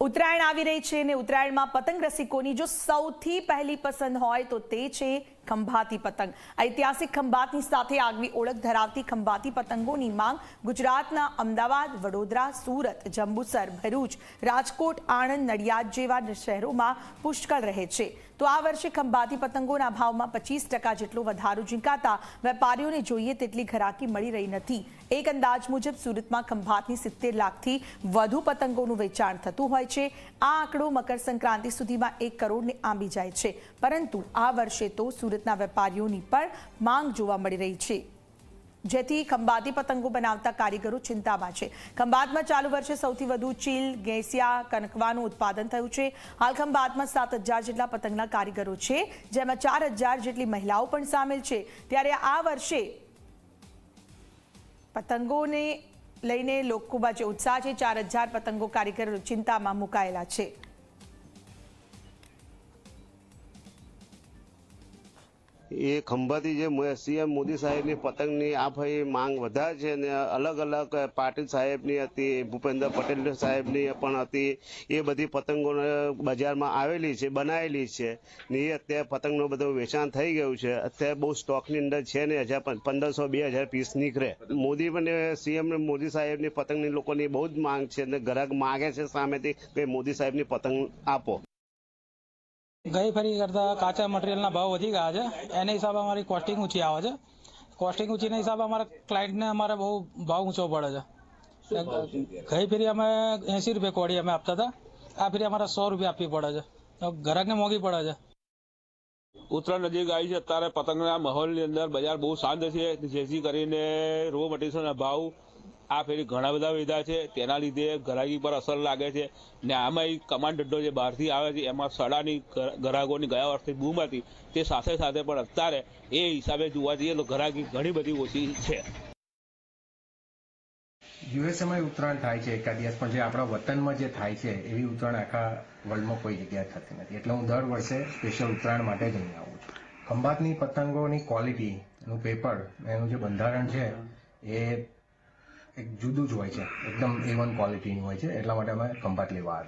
ઉત્તરાયણ આવી રહી છે અને ઉત્તરાયણમાં પતંગ રસિકોની જો સૌથી પહેલી પસંદ હોય તો તે છે ખંભાતી પતંગ. ઐતિહાસિક ખંભાતની સાથે આગવી ઓળખ ધરાવતી ખંભાતી પતંગોની માંગ ગુજરાતના અમદાવાદ, વડોદરા, સુરત, જંબુસર, ભરૂચ, રાજકોટ, આણંદ, નડિયાદ જેવા શહેરોમાં પુષ્કળ રહે છે. તો આ વર્ષે ખંભાતી પતંગોના ભાવમાં પચીસ જેટલો વધારો ઝીંકાતા વેપારીઓને જોઈએ તેટલી ઘરાકી મળી રહી નથી. એક અંદાજ મુજબ સુરતમાં ખંભાતની સિત્તેર લાખથી વધુ પતંગોનું વેચાણ થતું હોય છે. આ આંકડો મકર સંક્રાંતિ સુધીમાં એક કરોડને આંબી જાય છે. પરંતુ આ વર્ષે તો સુરતના વેપારીઓની પણ માંગ જોવા મળી રહી છે. જેથી ખંભાતી પતંગો બનાવતા કારીગરો ચિંતામાં છે. ખંભાતમાં ચાલુ વર્ષે સૌથી વધુ ચીલ, ગેસિયા કનકવાનું ઉત્પાદન થયું છે. હાલ ખંભાતમાં સાત હજાર જેટલા પતંગના કારીગરો છે, જેમાં ચાર હજાર જેટલી મહિલાઓ પણ સામેલ છે. ત્યારે આ વર્ષે પતંગોને લઈને લોકોમાં જે ઉત્સાહ છે. ચાર હજાર પતંગો કારીગરો ચિંતામાં મુકાયેલા છે. એ ખંભાતી જે સીએમ મોદી સાહેબની પતંગની આ ભાઈ માંગ વધારે છે ને અલગ અલગ પાટીલ સાહેબની હતી, ભૂપેન્દ્ર પટેલ સાહેબની પણ હતી. એ બધી પતંગો બજારમાં આવેલી છે બનાવેલી છે. ને એ અત્યારે પતંગનું બધું વેચાણ થઈ ગયું છે. અત્યારે બહુ સ્ટોકની અંદર છે ને હજાર પંદરસો બે હજાર પીસ નીકળે. મોદી પણ સીએમ મોદી સાહેબની પતંગની લોકોની બહુ જ માંગ છે ને ગ્રાહક માગે છે સામેથી કે મોદી સાહેબની પતંગ આપો. ગઈ ફરી કરતાં કાચા મટીરિયલના ભાવ વધી ગયા છે. એના હિસાબે અમારી કોસ્ટિંગ ઊંચી આવે છે. કોસ્ટિંગ ઊંચીના હિસાબે અમારા ક્લાયન્ટને અમારે બહુ ભાવ ઊંચો પડે છે. ગઈ ફેરી અમે એંસી રૂપિયા કોડી અમે આપતા હતા. આ ફેરી અમારે સો રૂપિયા આપવી પડે છે. ગ્રાહકને મોંઘી પડે છે. ઉત્તરાયણ નજીક આવી છે. અત્યારે પતંગના માહોલની અંદર બજાર બહુ શાંત છે. જેથી કરીને રો મટીરિયલના ભાવ આ ફેરી ઘણા બધા વધ્યા છે, તેના લીધે ગ્રાહકી પર અસર લાગે છે. ને આમાં એ કમાન્ડ ડડ્ડો જે બહારથી આવે છે, એમાં સડાની ગ્રાહકોની ગયા વર્ષથી બૂમ હતી, તે સાથે સાથે પણ અત્યારે એ હિસાબે જોવા જઈએ તો ગ્રાહકી ઘણી બધી ઓછી છે. યુએસએમાં ઉત્તરાયણ થાય છે એકાદ દિવસ પણ જે આપણા વતનમાં જે થાય છે, એવી ઉત્તરાયણ આખા વર્લ્ડમાં કોઈ જગ્યાએ થતી નથી. એટલે હું દર વર્ષે સ્પેશિયલ ઉત્તરાયણ માટે જ આવું છું. ખંભાતની પતંગોની ક્વોલિટી એનું પેપર એનું જે બંધારણ છે, એ એક જુદું જ હોય છે. એકદમ એ વન ક્વોલિટીનું હોય છે. એટલા માટે અમે ખંભાત લેવા આવ્યા.